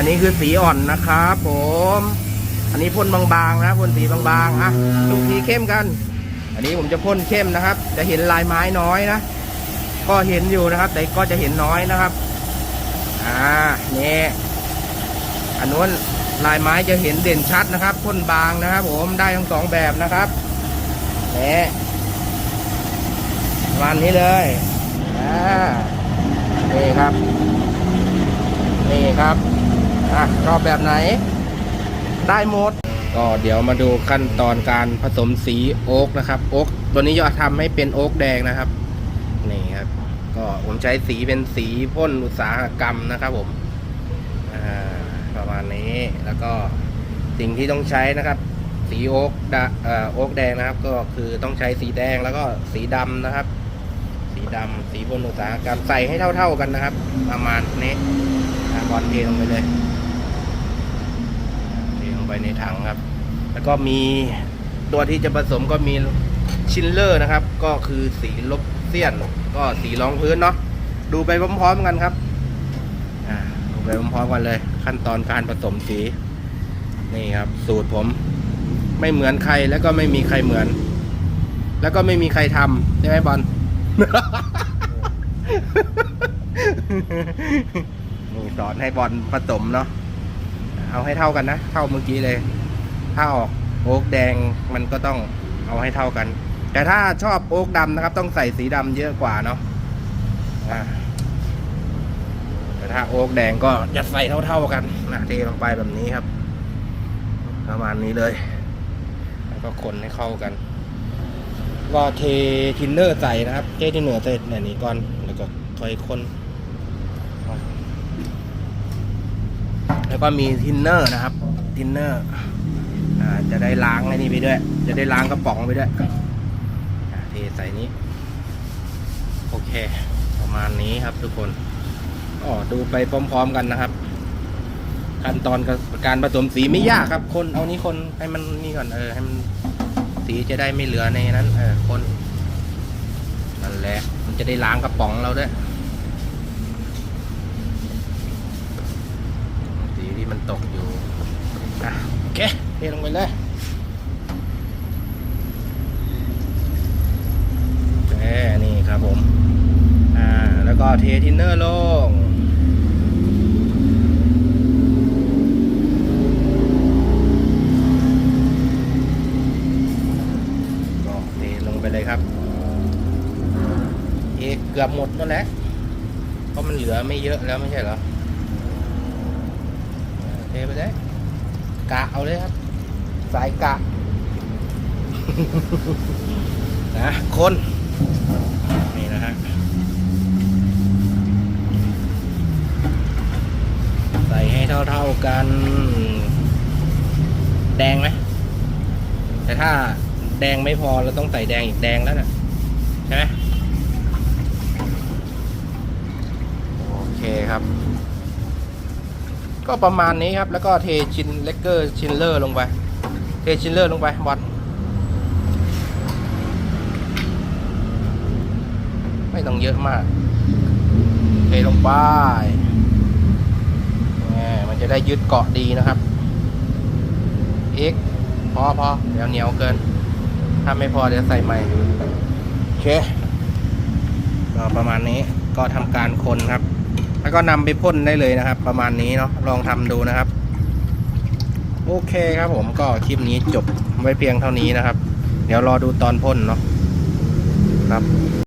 อันนี้คือสีอ่อนนะครับผม อันนี้พ่นบางๆนะพ่นสีบางๆอะดูสีเข้มกัน อันนี้ผมจะพ่นเข้มนะครับ จะเห็นลายไม้น้อยนะก็เห็นอยู่นะครับ แต่ก็จะเห็นน้อยนะครับ อ่านี่อันนู้นลายไม้จะเห็นเด่นชัดนะครับพ่นบางนะครับ ผมได้ทั้งสองแบบนะครับนี่ประมาณนี้เลยอ่านี่ครับ นี่ครับ อะชอบแบบไหน ได้หมด ก็เดี๋ยวมาดูขั้นตอนการผสมสีโอ๊กนะครับโอ๊กตัวนี้จะทำให้เป็นโอ๊กแดงนะครับนี่ครับ ก็ผมใช้สีเป็นสีพ่นอุตสาหกรรมนะครับผมประมาณนี้แล้วก็สิ่งที่ต้องใช้นะครับ สีโอ๊กดะโอ๊กแดงนะครับ ก็คือต้องใช้สีแดงแล้วก็สีดำนะครับ สีดำสีพ่นอุตสาหกรรมใส่ให้เท่า ๆกันนะครับ ประมาณนี้ อะบอลเทลงไปเลยเทลงไปในถังครับ แล้วก็มีตัวที่จะผสมก็มีชินเลอร์นะครับ ก็คือสีลบเซียน ก็สีรองพื้นเนาะดูไปพร้อมๆกันครับดูไปพร้อมๆกันเลย ขั้นตอนการผสมสีนี่ครับ สูตรผม ไม่เหมือนใครแล้วก็ไม่มีใครเหมือน แล้วก็ไม่มีใครทำใช่ไหมบอล ดอนให้บอลผสมเนาะเอาให้เท่ากันนะ เท่าเมื่อกี้เลย ถ้าออกโอ๊กแดงมันก็ต้องเอาให้เท่ากัน แต่ถ้าชอบโอ๊กดำนะครับ ต้องใส่สีดำเยอะกว่าเนาะแต่ถ้าโอ๊กแดงก็จะใส่เท่าๆกันนะเทลงไปแบบนี้ครับ ประมาณนี้เลย แล้วก็คนให้เข้ากัน ก็เททินเนอร์ใส่นะครับ เททินเนอร์ใส่ในนี้ก่อนแล้วก็ค่อยคน แล้วก็มีทินเนอร์นะครับ ทินเนอร์จะได้ล้างไอ้นี่ไปด้วย จะได้ล้างกระป๋องไปด้วยเทใส่นี้ โอเค ประมาณนี้ครับทุกคนอ๋อดูไปพร้อม ๆ กันนะครับ ขั้นตอนการผสมสีไม่ยากครับ คนเอานี้คนให้มันนี่ก่อนเออให้มันสีจะได้ไม่เหลือในนั้น เออคนนั่นแหละมันจะได้ล้างกระป๋องเราด้วย สีที่มันตกอยู่ อะ โอ เคเทลงไปเลยนี่ครับผม อ่า แล้วก็เททินเนอร์ลงก็เทลงไปเลยครับเทเกือบหมดนั่นแหละเพราะมันเหลือไม่เยอะแล้วไม่ใช่เหรอเทไปเลย กะเอาเลยครับ สายกะ นะคนนี่นะฮะใส่ให้เท่าๆกัน แดงไหมแต่ถ้าแดงไม่พอเราต้องใส่แดงอีกแดงแล้วนะใช่ไหมโอเคครับ ก็ประมาณนี้ครับ แล้วก็เทชินเลกเกอร์ชินเลอร์ลงไป เทชินเลอร์ลงไปบอลไม่ต้องเยอะมาก เทลงไปมมันจะได้ยึดเกาะดีนะครับ x พอพอเดี๋ยวเหนียวเกิน ถ้าไม่พอเดี๋ยวใส่ใหม่โอเคก็ประมาณนี้ก็ทำการคนครับ แล้วก็นำไปพ่นได้เลยนะครับ ประมาณนี้เนาะลองทำดูนะครับ โอเคครับผมก็คลิปนี้จบไว้เพียงเท่านี้นะครับ เดี๋ยวรอดูตอนพ่นเนาะครับ